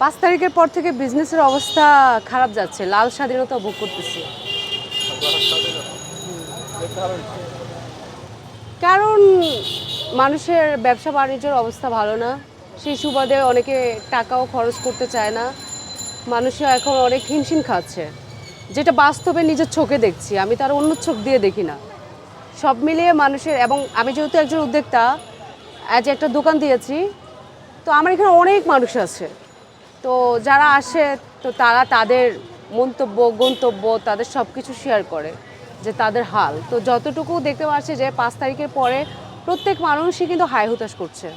পাঁচ তারিখের পর থেকে বিজনেসের অবস্থা খারাপ যাচ্ছে। লাল স্বাধীনতা ভোগ করতেছি। কারণ মানুষের ব্যবসা বাণিজ্যের অবস্থা ভালো না। সেই সুবাদে অনেকে টাকাও খরচ করতে চায় না। মানুষও এখন অনেক হিমশিম খাচ্ছে। যেটা বাস্তবে নিজের চোখে দেখছি। আমি তার অন্য চোখ দিয়ে দেখি না। সব মিলিয়ে মানুষের এবং আমি যেহেতু একজন উদ্যোক্তা, আজ একটা দোকান দিয়েছি, তো আমার এখানে অনেক মানুষ আছে। তো যারা আসে তো তারা তাদের মন্তব্য গন্তব্য তাদের সব কিছু শেয়ার করে যে তাদের হাল। তো যতটুকু দেখতে পাচ্ছি যে পাঁচ তারিখের পরে প্রত্যেক মানুষই কিন্তু হাই হুতাশ করছে।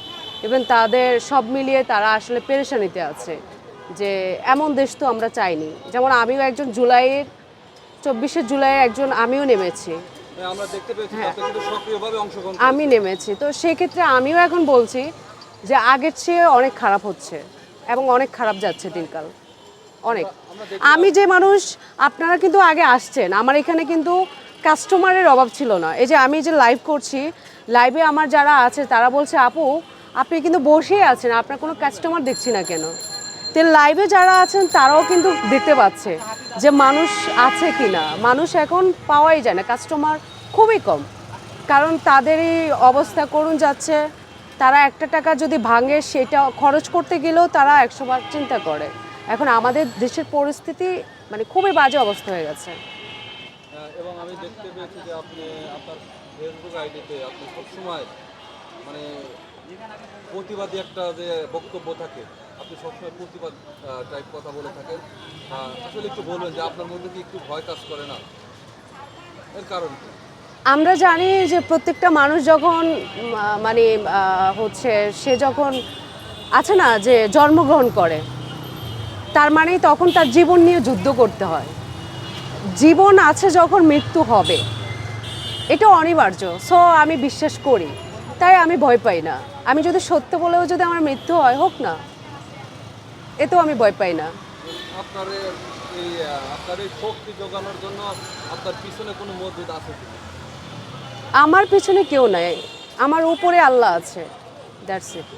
এবং তাদের সব মিলিয়ে তারা আসলে পেরেশানিতে আছে যে এমন দেশ তো আমরা চাইনি। যেমন আমিও একজন জুলাইয়ের চব্বিশে জুলাই একজন আমিও নেমেছি। হ্যাঁ, অংশগ্রহণ আমি নেমেছি। তো সেক্ষেত্রে আমিও এখন বলছি যে আগের চেয়ে অনেক খারাপ হচ্ছে। এবং অনেক খারাপ যাচ্ছে দিনকাল। অনেক। আমি যে মানুষ আপনারা কিন্তু আগে আসছেন। আমার এখানে কিন্তু কাস্টমারের অভাব ছিল না। এই যে আমি যে লাইভ করছি লাইভে আমার যারা আছে তারা বলছে আপু আপনি কিন্তু বসেই আছেন। আপনার কোনো কাস্টমার দেখছি না কেন? তো লাইভে যারা আছেন তারাও কিন্তু দেখতে পাচ্ছে যে মানুষ আছে কি না মানুষ এখন পাওয়াই যায় না। কাস্টমার খুবই কম। কারণ তাদেরই অবস্থা করুন যাচ্ছে তারা একটা টাকা যদি ভাঙে, সেটা খরচ করতে গেলেও তারা একশোবার চিন্তা করে। এখন আমাদের দেশের পরিস্থিতি মানে খুবই বাজে অবস্থা হয়ে গেছে। এবং আমি দেখতে পেয়েছি যে আপনি, আপনার ফেসবুক আইডিতে আপনি সবসময় মানে প্রতিবাদী একটা যে বক্তব্য থাকে, আপনি সবসময় প্রতিবাদ টাইপ কথা বলে থাকেন। আসলে একটু বলবেন যে আপনার মধ্যে কি একটু ভয় কাজ করে না? এর কারণ কি? আমরা জানি যে প্রত্যেকটা মানুষ যখন মানে হচ্ছে সে যখন আছে না যে জন্মগ্রহণ করে, তার মানে তখন তার জীবন নিয়ে যুদ্ধ করতে হয়। জীবন আছে যখন মৃত্যু হবে। এটা অনিবার্য। সো আমি বিশ্বাস করি। তাই আমি ভয় পাই না। আমি যদি সত্য বলেও যদি আমার মৃত্যু হয়, হোক না। এতেও আমি ভয় পাই না। আপনার এই- শক্তি যোগানোর জন্য আপনার পিছনে কোনো মজুদ আছে আমার পেছনে কেউ নাই। আমার উপরে আল্লাহ আছে। That's it